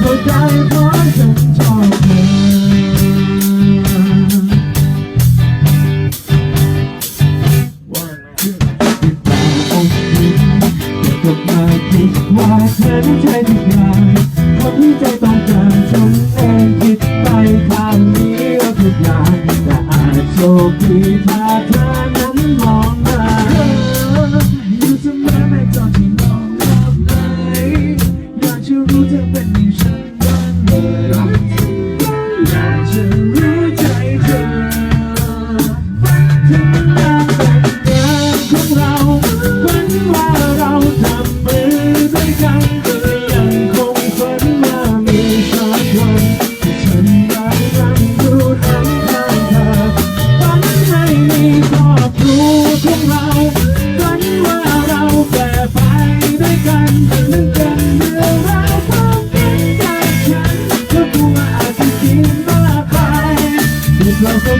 เข้าใจเพราะฉันชอบเธอว่าเธอไม่ใช่สุดยาคนที่ใจต้องการฉัเองคิดไปทางนี้ทุกยาแต่อาจโชคดีถ้าเธอ ที่เ